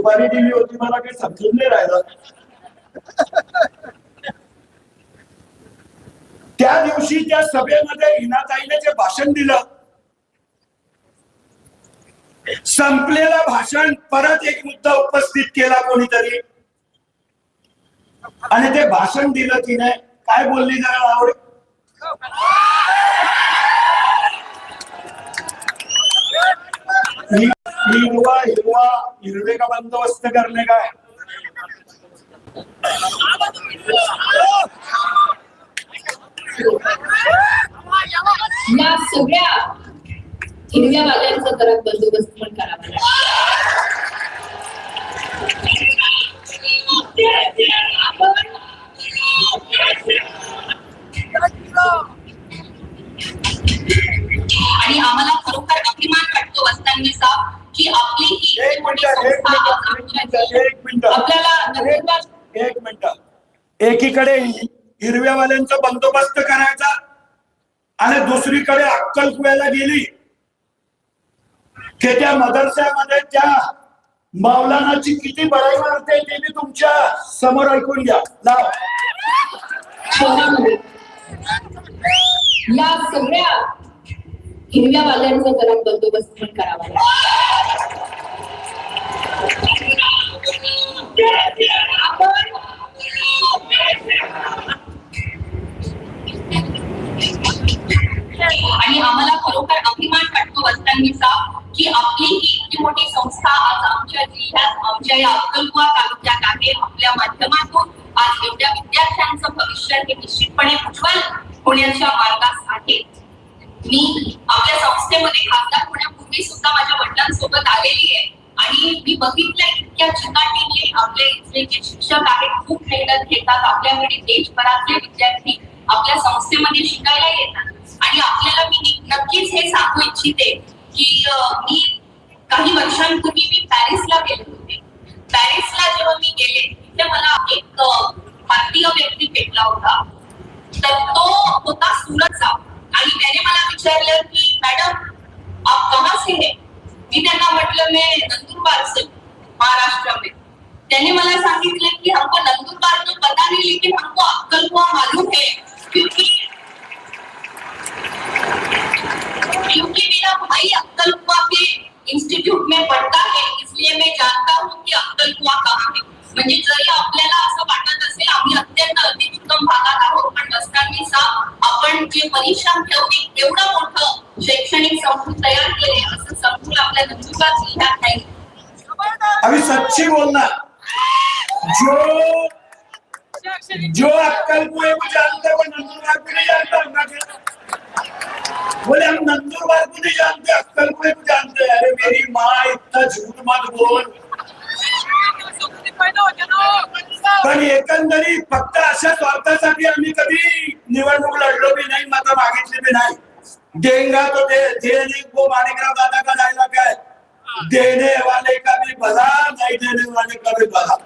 दुपारी दिली होती मला काही समजून नाही राहिला. त्या दिवशी त्या सभेमध्ये हिनाताईने जे भाषण दिलं संपलेलं भाषण परत एक मुद्दा उपस्थित केला कोणीतरी. आणि ते भाषण दिलं तिने. काय बोलली जरा आवड? हिरवा हिरवा हिरवे का बंदोबस्त करणे काय? या सगळ्या हिरव्या वाल्यांचा जरा बंदोबस्त पण करावा आणि आम्हाला खरोखर अभिमान वाटतो वस्तांनीचा. की आपली एक मिनिट एक मिनिट एक मिनिट आपल्याला एक मिनिट एकीकडे हिरव्यावाल्यांचा बंदोबस्त करायचा आणि दुसरीकडे अक्कलकुव्याला गेली. की त्या मदरस्यामध्ये त्या मौलानाची किती बढाई मारते ते मी तुमच्यासमोर ऐकून घ्या. या सगळ्या हिरव्या वाल्यांचा जरा बंदोबस्त पण करावा सांगितला की आपली ही इतकी मोठी संस्था आज आमच्या जिल्ह्यात आमच्या या अक्कलकुवा तालुक्यात आहे. आपल्या माध्यमातून आज एवढ्या विद्यार्थ्यांचं भविष्य हे निश्चितपणे उज्ज्वल होण्याच्या मार्गात आहे. मी आपल्या संस्थेमध्ये खासदार होण्यापूर्वी सुद्धा माझ्या वडिलांसोबत आलेली आहे. आणि मी बघितलंय इतक्या चिकाटीने आपले इथले जे शिक्षक आहेत खूप मेहनत घेतात. आपल्याकडे देशभरातले विद्यार्थी आपल्या संस्थेमध्ये शिकायला येतात. आणि आपल्याला मी नक्कीच हे सांगू इच्छिते की मी काही वर्षांपूर्वी मी पॅरिसला गेले होते. पॅरिसला जेव्हा मी गेले तिथे मला एक भारतीय व्यक्ती भेटला होता. तर तो होता सुरतचा. आणि त्याने मला विचारलं की मॅडम आप कहा से है? मी त्यांना म्हटलं मी नंदुरबार से महाराष्ट्र में. त्याने मला सांगितलं की हमको क्योंकि मेरा भाई अक्कलकुआ के इंस्टीट्यूट में पढ़ता है, इसलिए मैं जानता हूँ कि अक्कलकुआ कहाँ है। म्हणजे जरी आपल्याला असं वाटत असेल, आम्ही अत्यंत अतिउत्तम भागात आहोत, पण वस्तांनीचा आपण जे परिश्रम ठेवले, एवढं मोठं शैक्षणिक संकुल तयार केले असं संकुल आपल्या नंदुरबार जिल्ह्यात नाही. अभी सच्ची बोलना जो जो अक्कलकुए को जानते आता इतना झूठ बोल. पण एकंदरीत फक्त अशा स्वार्थासाठी आम्ही कधी निवडणूक लढलो बी नाही मात्र मागितली बी नाही. देंगा तो दे देने को माणिकराव दादा का डायलॉग है देने वाले का भी भला नहीं देने वाले का भी भला.